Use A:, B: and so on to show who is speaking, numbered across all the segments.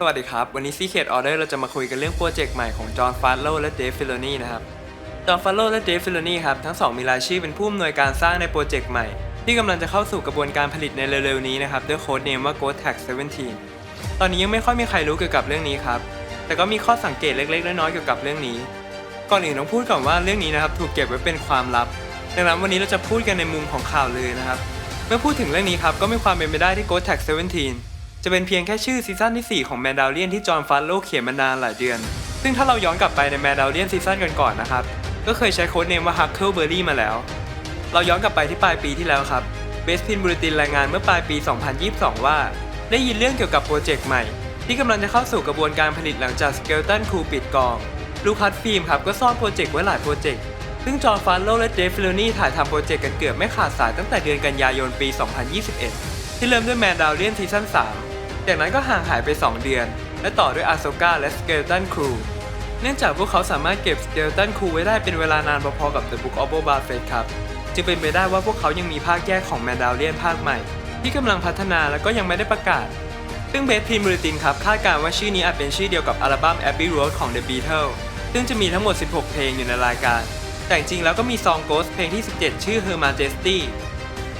A: สวัสดีครับ วันนี้ Secret Order เราจะมาคุยกันเรื่องโปรเจกต์ใหม่ของจอห์นฟาร์โลและเดฟฟิโลนีนะครับ จอห์นฟาร์โลและเดฟฟิโลนีครับ ทั้งสองมีรายชื่อเป็นผู้อำนวยการสร้างในโปรเจกต์ใหม่ ที่กำลังจะเข้าสู่กระบวนการผลิตในเร็วๆนี้นะครับ ด้วยโค้ดเนมว่า g o t a g 17 ตอนนี้ยังไม่ค่อยมีใครรู้เกี่ยวกับเรื่องนี้ครับ แต่ก็มีข้อสังเกตเล็กๆ น้อยๆเกี่ยวกับเรื่องนี้ ก่อนอื่นต้องพูดก่อนว่าเรื่องนี้นะครับถูกเก็บไว้เป็นความลับ ดังนั้นวันนี้เราจะพูดกันในมุมของข่าวลือนะครับ เมื่อพูดถึงเรื่องนี้ครับก็มีความเป็นไปได้ที่ g o Tag 17 จะเป็นเพียงแค่ชื่อซีซั่นที่ 4 ของแมนดาเลียนที่จอห์นฟาโลเขียนมานานหลายเดือน ซึ่งถ้าเราย้อนกลับไปในแมนดาเลียนซีซั่นก่อนๆนะครับ ก็เคยใช้โค้ดเนมว่า Huckleberry มาแล้ว เราย้อนกลับไปที่ปลายปีที่แล้วครับเบสพินบูลตินรายงานเมื่อปลายปี 2022 ว่า ได้ยินเรื่องเกี่ยวกับโปรเจกต์ใหม่ ที่กำลังจะเข้าสู่กระบวนการผลิตหลังจากสเกลตันคูปิดกองลูคัสฟิล์มครับก็ซ่อนโปรเจกต์ไว้หลายโปรเจกต์ซึ่งจอห์นฟานโลและเจฟฟิลนี่ถ่ายทำโปรเจกต์กันเกือบไม่ขาดสายตั้งแต่เดือนกันยายนปี 2021 ที่เริ่มด้วยแมนดาวเลียนซีซั่น3 จากนั้นก็ห่างหายไป 2 เดือน และต่อด้วยอาโซกาและสเกลตันครูเนื่องจากพวกเขาสามารถเก็บสเกลตันครูไว้ได้เป็นเวลานานพอๆกับ The Book of Boba Fett ครับ จึงเป็นไปได้ว่าพวกเขายังมีภาคแยกของแมนดาวเลียนภาคใหม่ ที่กำลังพัฒนาและก็ยังไม่ได้ประกาศ ซึ่งเบสพิมบริตินครับคาดการณ์ว่าชื่อนี้อาจเป็นชื่อเดียวกับอัลบั้ม Abbey Road ของ The Beatles ซึ่งจะมีทั้งหมด 16 เพลงอยู่ในรายการ แต่จริงแล้วก็มีซองโกสเพลงที่ 17 ชื่อ Her Majesty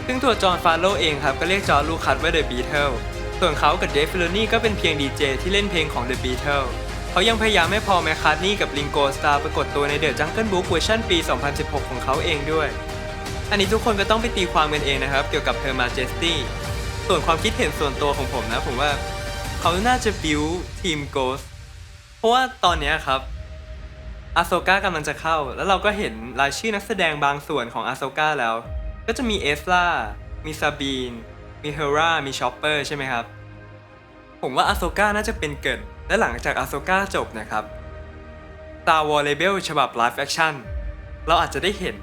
A: ซึ่งตัวจอห์นฟาโลเองครับก็เรียกจอห์นลูคัสว่า The Beatles ส่วนเขากับเดฟฟิลนี่ก็เป็นเพียงดีเจที่เล่นเพลงของ The Beatles เขายังพยายามให้พอแมคคาร์ทนี่กับลิงโกสตาร์ปรากฏตัวใน The Jungle Book เวอร์ชันปี 2016 ของเขาเองด้วย อันนี้ทุกคนก็ต้องไปตีความกันเองนะครับ เกี่ยวกับ Her Majesty ส่วนความคิดเห็นส่วนตัวของผมนะ ผมว่า เขาน่าจะบิวทีม Ghost เพราะว่าตอนนี้ครับอาโซกากำลังจะเข้า แล้วเราก็เห็นรายชื่อนักแสดงบางส่วนของอาโซกาแล้ว ก็จะมีเอสลามีซาบีน มีเฮรามีชอปเปอร์ใช่ไหมครับ ผมว่าอาโซกาน่าจะเป็นเกิด และหลังจากอาโซกาจบนะครับ Star Wars Rebel ฉบับ Live Action เราอาจจะได้เห็น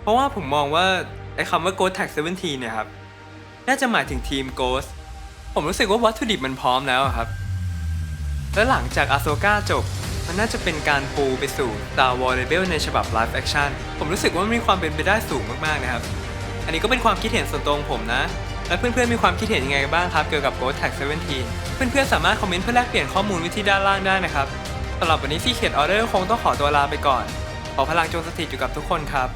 A: เพราะว่าผมมองว่า ไอ้คำว่า Ghost Tag 17เนี่ยครับ น่าจะหมายถึงทีม Ghost ผมรู้สึกว่าวัตถุดิบมันพร้อมแล้วครับ และหลังจากอาโซกาจบ มันน่าจะเป็นการปูไปสู่ Star Wars Rebel ในฉบับ Live Action ผมรู้สึกว่ามันมีความเป็นไปได้สูงมากๆนะครับ อันนี้ก็เป็นความคิดเห็นส่วนตัวของผมนะ และเพื่อนๆ มีความคิดเห็นยังไงบ้างครับ เกี่ยวกับ Ghost Tag 17 เพื่อนๆ สามารถคอมเมนต์เพื่อแลกเปลี่ยนข้อมูลไวิที่ด้านล่างได้นะครับสำหรับวันนี้ซีเขียนออเดอร์คงต้องขอตัวลาไปก่อน ขอพลังจงสถิตอยู่กับทุกคนครับ